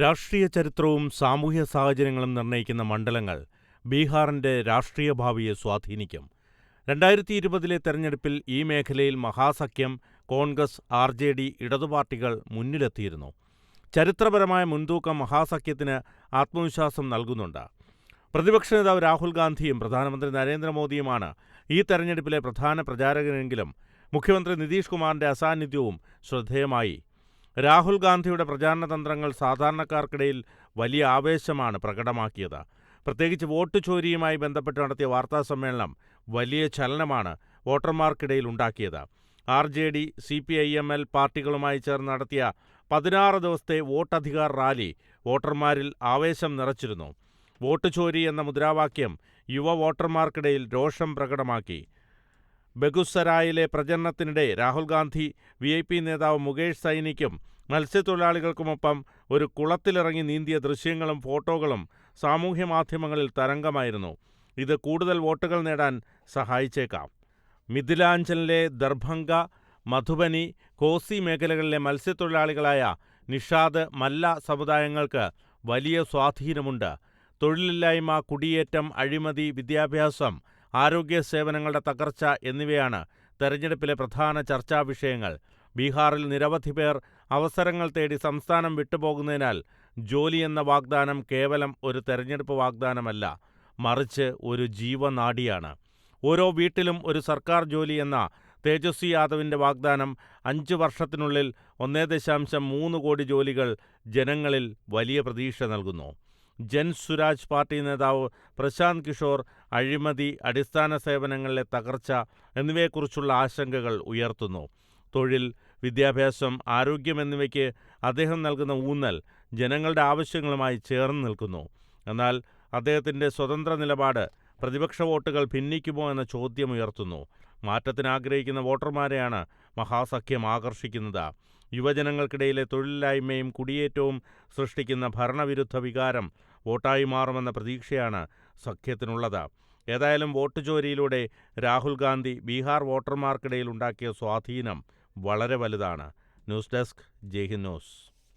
രാഷ്ട്രീയ ചരിത്രവും സാമൂഹ്യ സാഹചര്യങ്ങളും നിർണയിക്കുന്ന മണ്ഡലങ്ങൾ ബീഹാറിന്റെ രാഷ്ട്രീയ ഭാവിയെ സ്വാധീനിക്കും. രണ്ടായിരത്തി ഇരുപതിലെ തെരഞ്ഞെടുപ്പിൽ ഈ മേഖലയിൽ മഹാസഖ്യം, കോൺഗ്രസ്, ആർ. ജെ. ഡി, ഇടതുപാർട്ടികൾ മുന്നിലെത്തിയിരുന്നു. ചരിത്രപരമായ മുൻതൂക്കം മഹാസഖ്യത്തിന് ആത്മവിശ്വാസം നൽകുന്നുണ്ട്. പ്രതിപക്ഷ നേതാവ് രാഹുൽ ഗാന്ധിയും പ്രധാനമന്ത്രി നരേന്ദ്രമോദിയുമാണ് ഈ തെരഞ്ഞെടുപ്പിലെ പ്രധാന പ്രചാരകരെങ്കിലും മുഖ്യമന്ത്രി നിതീഷ് കുമാറിന്റെ അസാന്നിധ്യവും ശ്രദ്ധേയമായി. രാഹുൽ ഗാന്ധിയുടെ പ്രചാരണ തന്ത്രങ്ങൾ സാധാരണക്കാർക്കിടയിൽ വലിയ ആവേശമാണ് പ്രകടമാക്കിയത്. പ്രത്യേകിച്ച് വോട്ട് ചോരിയുമായി ബന്ധപ്പെട്ട് നടത്തിയ വാർത്താ സമ്മേളനം വലിയ ചലനമാണ് വോട്ടർമാർക്കിടയിൽ ഉണ്ടാക്കിയത്. R. J. D, C. P. I. M. L പാർട്ടികളുമായി ചേർന്ന് നടത്തിയ പതിനാറ് ദിവസത്തെ വോട്ടധികാർ റാലി വോട്ടർമാരിൽ ആവേശം നിറച്ചിരുന്നു. വോട്ട് ചോരി എന്ന മുദ്രാവാക്യം യുവ വോട്ടർമാർക്കിടയിൽ രോഷം പ്രകടമാക്കി. ബെഗുസരായിലെ പ്രചരണത്തിനിടെ Rahul Gandhi V. I. P നേതാവ് മുകേഷ് സൈനിക്കും മത്സ്യത്തൊഴിലാളികൾക്കുമൊപ്പം ഒരു കുളത്തിലിറങ്ങി നീന്തിയ ദൃശ്യങ്ങളും ഫോട്ടോകളും സാമൂഹ്യ മാധ്യമങ്ങളിൽ തരംഗമായിരുന്നു. ഇത് കൂടുതൽ വോട്ടുകൾ നേടാൻ സഹായിച്ചേക്കാം. മിഥിലാഞ്ചലിലെ ദർഭംഗ, മധുബനി, കോസി മേഖലകളിലെ മത്സ്യത്തൊഴിലാളികളായ നിഷാദ്, മല്ല സമുദായങ്ങൾക്ക് വലിയ സ്വാധീനമുണ്ട്. തൊഴിലില്ലായ്മ, കുടിയേറ്റം, അഴിമതി, വിദ്യാഭ്യാസം, ആരോഗ്യ സേവനങ്ങളുടെ തകർച്ച എന്നിവയാണ് തെരഞ്ഞെടുപ്പിലെ പ്രധാന ചർച്ചാ വിഷയങ്ങൾ ബീഹാറിൽ നിരവധി പേർ അവസരങ്ങൾ തേടി സംസ്ഥാനം വിട്ടുപോകുന്നതിനാൽ ജോലി എന്ന വാഗ്ദാനം കേവലം ഒരു തെരഞ്ഞെടുപ്പ് വാഗ്ദാനമല്ല, മറിച്ച് ഒരു ജീവനാഡിയാണ്. ഓരോ വീട്ടിലും ഒരു സർക്കാർ ജോലി എന്ന തേജസ്വി യാദവിന്റെ വാഗ്ദാനം അഞ്ച് വർഷത്തിനുള്ളിൽ ഒന്നേ ദശാംശം മൂന്ന് കോടി ജോലികൾ ജനങ്ങളിൽ വലിയ പ്രതീക്ഷ നൽകുന്നു. ജൻ സുരാജ് പാർട്ടി നേതാവ് പ്രശാന്ത് കിഷോർ അഴിമതി, അടിസ്ഥാന സേവനങ്ങളിലെ തകർച്ച എന്നിവയെക്കുറിച്ചുള്ള ആശങ്കകൾ ഉയർത്തുന്നു. തൊഴിൽ, വിദ്യാഭ്യാസം, ആരോഗ്യം എന്നിവയ്ക്ക് അദ്ദേഹം നൽകുന്ന ഊന്നൽ ജനങ്ങളുടെ ആവശ്യങ്ങളുമായി ചേർന്ന് നിൽക്കുന്നു. എന്നാൽ അദ്ദേഹത്തിന്റെ സ്വതന്ത്ര നിലപാട് പ്രതിപക്ഷ വോട്ടുകൾ ഭിന്നിക്കുമോ എന്ന ചോദ്യം ചോദ്യമുയർത്തുന്നു. മാറ്റത്തിനാഗ്രഹിക്കുന്ന വോട്ടർമാരെയാണ് മഹാസഖ്യം ആകർഷിക്കുന്നത്. യുവജനങ്ങൾക്കിടയിലെ തൊഴിലില്ലായ്മയും കുടിയേറ്റവും സൃഷ്ടിക്കുന്ന ഭരണവിരുദ്ധ വികാരം വോട്ടായി മാറുമെന്ന പ്രതീക്ഷയാണ് സഖ്യത്തിനുള്ളത്. ഏതായാലും വോട്ട് ചോരിയിലൂടെ രാഹുൽ ഗാന്ധി ബീഹാർ വോട്ടർമാർക്കിടയിൽ ഉണ്ടാക്കിയ സ്വാധീനം വളരെ വലുതാണ്. News desk Jaihind news